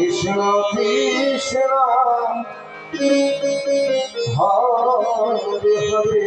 Krishna Krishna Hare Hare.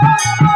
Thank you.